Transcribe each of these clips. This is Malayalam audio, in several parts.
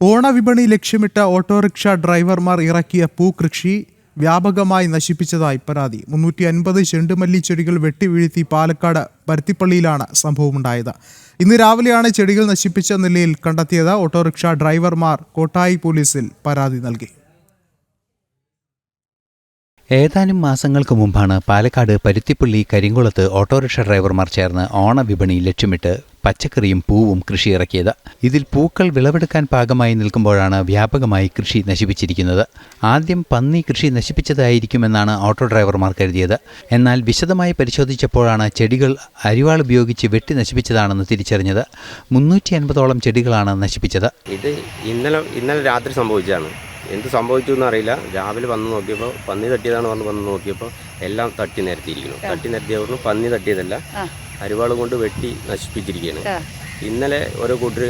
ഓണവിപണി ലക്ഷ്യമിട്ട ഓട്ടോറിക്ഷ ഡ്രൈവർമാർ ഇറക്കിയ പൂകൃഷി വ്യാപകമായി നശിപ്പിച്ചതായി പരാതി. മുന്നൂറ്റി അൻപത് ചെണ്ടുമല്ലി ചെടികൾ വെട്ടിവീഴ്ത്തി പാലക്കാട് പരുത്തിപ്പള്ളിയിലാണ് സംഭവമുണ്ടായത്. ഇന്ന് രാവിലെയാണ് ചെടികൾ നശിപ്പിച്ച നിലയിൽ കണ്ടെത്തിയത് ഓട്ടോറിക്ഷ ഡ്രൈവർമാർ. കോട്ടായി പോലീസിൽ പരാതി നൽകി. ഏതാനും മാസങ്ങൾക്ക് മുമ്പാണ് പാലക്കാട് പരുത്തിപ്പള്ളി കരിങ്കുളത്ത് ഓട്ടോറിക്ഷ ഡ്രൈവർമാർ ചേർന്ന് ഓണവിപണി ലക്ഷ്യമിട്ട് പച്ചക്കറിയും പൂവും കൃഷി ഇറക്കിയത് ഇതിൽ പൂക്കൾ വിളവെടുക്കാൻ പാകമായി നിൽക്കുമ്പോഴാണ് വ്യാപകമായി കൃഷി നശിപ്പിച്ചിരിക്കുന്നത്. ആദ്യം പന്നി കൃഷി നശിപ്പിച്ചതായിരിക്കുമെന്നാണ് ഓട്ടോ ഡ്രൈവർമാർ കരുതിയത്. എന്നാൽ വിശദമായി പരിശോധിച്ചപ്പോഴാണ് ചെടികൾ അരിവാൾ ഉപയോഗിച്ച് വെട്ടി നശിപ്പിച്ചതാണെന്ന് തിരിച്ചറിഞ്ഞത്. മുന്നൂറ്റി അൻപതോളം ചെടികളാണ് നശിപ്പിച്ചത്. ഇത് ഇന്നലെ ഇന്നലെ രാത്രി സംഭവിച്ചതാണ്. എന്ത് സംഭവിച്ചു എന്ന് അറിയില്ല. രാവിലെ വന്ന് നോക്കിയപ്പോൾ പന്നി തട്ടിയതാണ് പറഞ്ഞ് വന്ന് നോക്കിയപ്പോൾ എല്ലാം തട്ടി നിരത്തിയിരിക്കുന്നു. തട്ടി നിരത്തിയവർക്ക് പന്നി തട്ടിയതല്ല. അരിവാൾ കൊണ്ട് വെട്ടി നശിപ്പിച്ചിരിക്കുകയാണ്. ഇന്നലെ ഓരോ കൂട്ടർ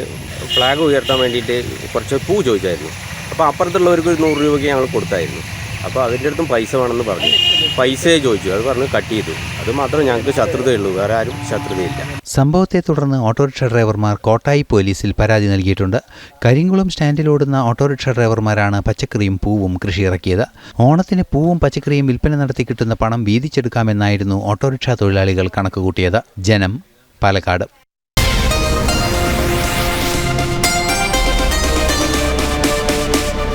ഫ്ലാഗ് ഉയർത്താൻ വേണ്ടിയിട്ട് കുറച്ച് പൂ ചോദിച്ചായിരുന്നു. അപ്പോൾ അപ്പുറത്തുള്ളവർക്ക് ഒരു നൂറ് രൂപയ്ക്ക് ഞങ്ങൾ കൊടുത്തായിരുന്നു. അപ്പോൾ അതിന്റെ അടുത്തും പൈസ വേണമെന്ന് പറഞ്ഞു. പൈസയെ ചോദിച്ചു. അത് പറഞ്ഞ് കട്ട് ചെയ്തു. അത് മാത്രമേ ഞങ്ങൾക്ക് ശത്രുതയുള്ളൂ വേറെ ആരും ശത്രുതയില്ല. സംഭവത്തെ തുടർന്ന് ഓട്ടോറിക്ഷ ഡ്രൈവർമാർ കോട്ടായി പോലീസിൽ പരാതി നൽകിയിട്ടുണ്ട്. കരിങ്കുളം സ്റ്റാൻഡിലോടുന്ന ഓട്ടോറിക്ഷ ഡ്രൈവർമാരാണ് പച്ചക്കറിയും പൂവും കൃഷി ഇറക്കിയത്. ഓണത്തിന് പൂവും പച്ചക്കറിയും വിൽപ്പന നടത്തി കിട്ടുന്ന പണം വീതിച്ചെടുക്കാമെന്നായിരുന്നു ഓട്ടോറിക്ഷ തൊഴിലാളികൾ കണക്കുകൂട്ടിയത്. ജനം പാലക്കാട്.